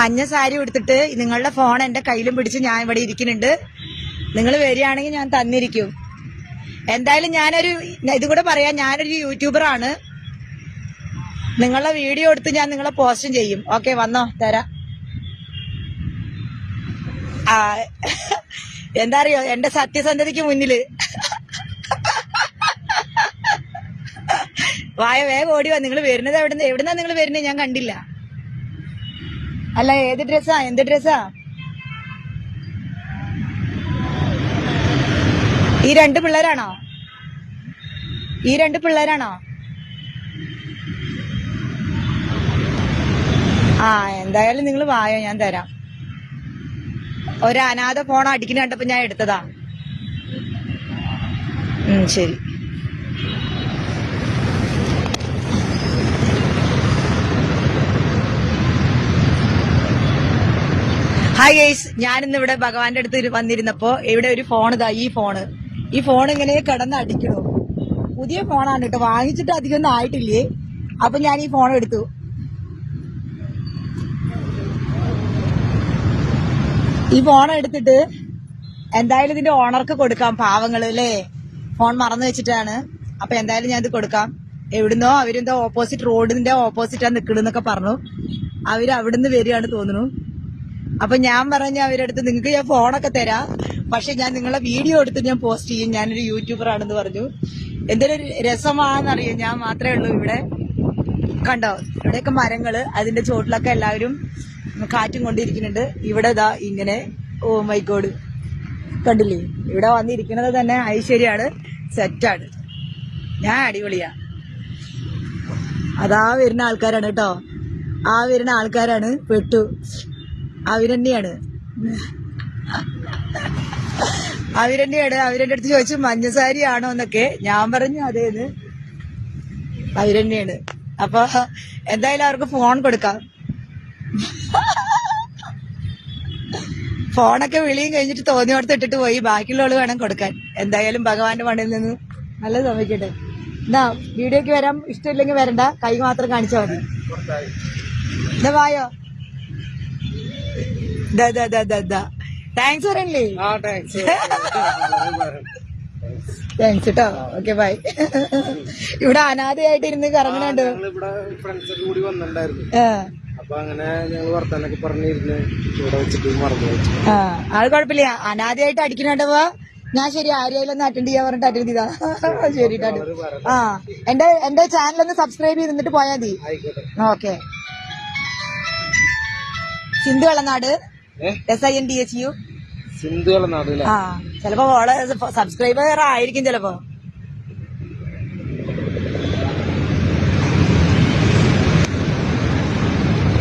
മഞ്ഞ സാരി എടുത്തിട്ട് നിങ്ങളുടെ ഫോൺ എന്റെ കയ്യിലും പിടിച്ച് ഞാൻ ഇവിടെ ഇരിക്കുന്നുണ്ട്. നിങ്ങൾ വരികയാണെങ്കിൽ ഞാൻ തന്നിരിക്കും. എന്തായാലും ഞാനൊരു ഇതും കൂടെ പറയാം ഞാനൊരു യൂട്യൂബറാണ് നിങ്ങളുടെ വീഡിയോ എടുത്ത് ഞാൻ നിങ്ങളെ പോസ്റ്റും ചെയ്യും. ഓക്കെ വന്നോ തരാം. ആ എന്താ അറിയോ എന്റെ സത്യസന്ധതയ്ക്ക് മുന്നിൽ. വായ വേഗം ഓടി വാ നിങ്ങൾ വരുന്നത് എവിടുന്ന് എവിടുന്നാ നിങ്ങൾ വരുന്നത്? ഞാൻ കണ്ടില്ല. അല്ല ഏത് ഡ്രസ്സാ എന്ത് ഡ്രസ്സാ ഈ രണ്ട് പിള്ളേരാണോ? ഈ രണ്ട് പിള്ളേരാണോ? ആ എന്തായാലും നിങ്ങൾ വായോ? ഞാൻ തരാം. ഒരു അനാഥ ഫോൺ അടിക്കുന്ന കണ്ടപ്പോ ഞാൻ എടുത്തതാ. ശരി. ഹായ് ഗൈസ് ഞാനിന്ന് ഇവിടെ ഭഗവാന്റെ അടുത്ത് വന്നിരുന്നപ്പോ ഇവിടെ ഒരു ഫോൺ ഇതാ ഈ ഫോണ് ഈ ഫോൺ ഇങ്ങനെ കിടന്ന് അടിക്കണു പുതിയ ഫോണാണ് കേട്ടോ. വാങ്ങിച്ചിട്ട് അധികം ഒന്നും ആയിട്ടില്ലേ? അപ്പൊ ഞാൻ ഈ ഫോൺ എടുത്തു. ഈ ഫോൺ എടുത്തിട്ട് എന്തായാലും ഇതിന്റെ ഓണർക്ക് കൊടുക്കാം പാവങ്ങൾ അല്ലേ? ഫോൺ മറന്നു വെച്ചിട്ടാണ്. അപ്പൊ എന്തായാലും ഞാൻ ഇത് കൊടുക്കാം. എവിടുന്നോ അവരെന്തോ ഓപ്പോസിറ്റ് റോഡിന്റെ ഓപ്പോസിറ്റാ നിക്കണെന്നൊക്കെ പറഞ്ഞു. അവർ അവിടുന്ന് വരികയാണ് തോന്നുന്നു. അപ്പൊ ഞാൻ പറഞ്ഞ അവരുടെ അടുത്ത് നിങ്ങൾക്ക് ഞാൻ ഫോണൊക്കെ തരാം. പക്ഷെ ഞാൻ നിങ്ങളെ വീഡിയോ എടുത്ത് ഞാൻ പോസ്റ്റ് ചെയ്യും. ഞാനൊരു യൂട്യൂബർ ആണെന്ന് പറഞ്ഞു. എന്തൊരു രസമാണെന്നറിയോ? ഞാൻ മാത്രമേ ഉള്ളൂ ഇവിടെ. കണ്ടോ? ഇവിടെയൊക്കെ മരങ്ങൾ. അതിന്റെ ചോട്ടിലൊക്കെ എല്ലാവരും കാറ്റും കൊണ്ടിരിക്കുന്നുണ്ട്. ഇവിടെ ഇതാ ഇങ്ങനെ ഓ മൈ ഗോഡ്. കണ്ടില്ലേ? ഇവിടെ വന്നിരിക്കുന്നത് തന്നെ ഐശ്വര്യാണ്. സെറ്റാണ്. ഞാൻ അടിപൊളിയാ. അതാ വരുന്ന ആൾക്കാരാണ് കേട്ടോ. ആ വരുന്ന ആൾക്കാരാണ് പെട്ടു. അവരെന്നെയാണ് അവരെന്നെയാണ് അവരെന്റെ അടുത്ത് ചോദിച്ചു മഞ്ഞസാരി ആണോ? എന്നൊക്കെ. ഞാൻ പറഞ്ഞു അതേന്ന് അവരെന്നെയാണ് അപ്പൊ എന്തായാലും അവർക്ക് ഫോൺ കൊടുക്കാം. ഫോണൊക്കെ വിളിയും കഴിഞ്ഞിട്ട് തോന്നിയോടത്ത് ഇട്ടിട്ട് പോയി. ബാക്കിയുള്ളവൾ വേണം കൊടുക്കാൻ. എന്തായാലും ഭഗവാന്റെ മണ്ണിൽ നിന്ന് നല്ല സമയക്കട്ടെ എന്നാ വീഡിയോക്ക് വരാം. ഇഷ്ടമില്ലെങ്കിൽ വരണ്ട. കൈ മാത്രം കാണിച്ചാൽ മതി. എന്താ വായോ? താങ്ക്സ് പറയല്ലേ താങ്ക്സ് കേട്ടോ ഓക്കെ ബൈ ഇവിടെ അനാഥയായിട്ട് ഇരുന്ന് കറങ്ങണുണ്ട്? കൂടി വന്നിട്ടുണ്ടായിരുന്നു. അപ്പൊ അങ്ങനെ ഞങ്ങൾ വർത്താനൊക്കെ പറഞ്ഞിരുന്ന്. ഇവിടെ വെച്ചിട്ട് മറന്നു കുഴപ്പമില്ല. അനാഥയായിട്ട് അടിക്കണുണ്ടപ്പോ ഞാൻ ശരി ആരെയായാലും ഒന്ന് അറ്റൻഡ് ചെയ്യാൻ പറഞ്ഞിട്ട് അറ്റൻഡ് ചെയ്താ ശരി. ആ എന്റെ എന്റെ ചാനൽ ഒന്ന് സബ്സ്ക്രൈബ് ചെയ്തിട്ട് പോയാൽ മതി. Okay. Sindhu Vellanad. S I N D H U Sindhu ആ ചിലപ്പോ ഓളെ സബ്സ്ക്രൈബർ ആയിരിക്കും ചിലപ്പോ.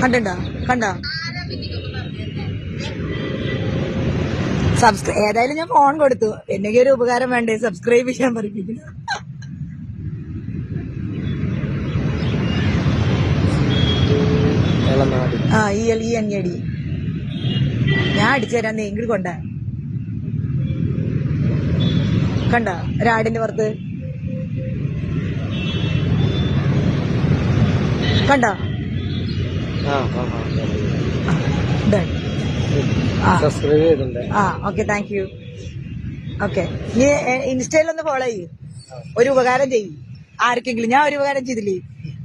കണ്ടോ കണ്ടോ? സബ്സ്ക്രൈ ഏതായാലും ഞാൻ ഫോൺ കൊടുത്തു. എന്നൊക്കെ ഒരു ഉപകാരം വേണ്ടേ? സബ്സ്ക്രൈബ് ചെയ്യാൻ പഠിപ്പിക്കുന്നു ആ ഈ എൽ ഈ എൻ എ ഡി ഞാൻ അടിച്ചു തരാം നീ ഇങ്ങോട്ട് കൊണ്ട. കണ്ട? ഒരാടിന്റെ പുറത്ത്. കണ്ട? ആ ഓക്കെ താങ്ക് യു ഓക്കെ നീ ഇൻസ്റ്റയിലൊന്ന് ഫോളോ ചെയ്യൂ. ഒരു ഉപകാരം ചെയ്യും. ആർക്കെങ്കിലും. ഞാൻ ഒരു ഉപകാരം ചെയ്തില്ലേ?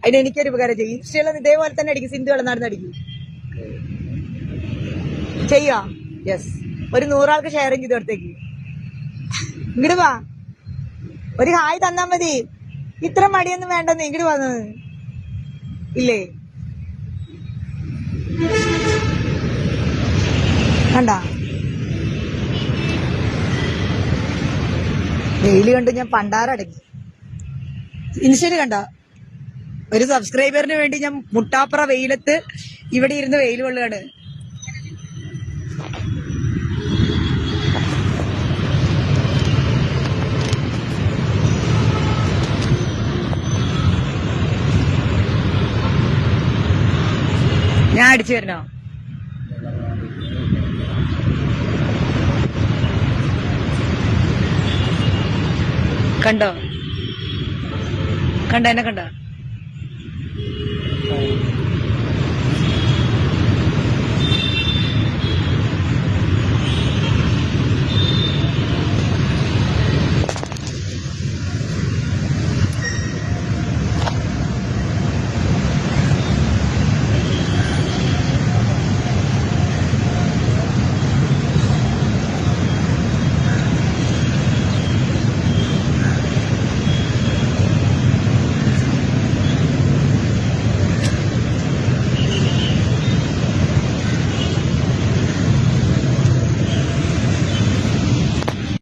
അതിന് എനിക്കൊരു ഉപകാരം ചെയ്യും. ഇൻസ്റ്റയിലൊന്ന് ഇതേപോലെ തന്നെ അടിക്കും. സിന്ധു വെള്ളം അടിക്കും. ചെയ്യാ യെസ് ഒരു നൂറാൾക്ക് ഷെയർ ചെയ്ത് കൊടുത്തേക്ക്. ഇങ്ങോട്ട് വാ. ഒരു ഹായ് തന്നാ മതി. ഇത്ര മടിയൊന്നും വേണ്ടെന്ന് ഇങ്ങോട്ട് വന്നത് ഇല്ലേ? കണ്ട? വെയിൽ കണ്ട് ഞാൻ പണ്ടാറടങ്ങി ഇൻസ്റ്റയിൽ കണ്ട? ഒരു സബ്സ്ക്രൈബറിന് വേണ്ടി ഞാൻ മുട്ടാപ്പുറ വെയിലത്ത് ഇവിടെ ഇരുന്ന് വെയിൽ കൊള്ളുകയാണ്. ഞാൻ അടിച്ചു തരണോ? കണ്ടോ? കണ്ടോ? എന്നെ കണ്ടോ?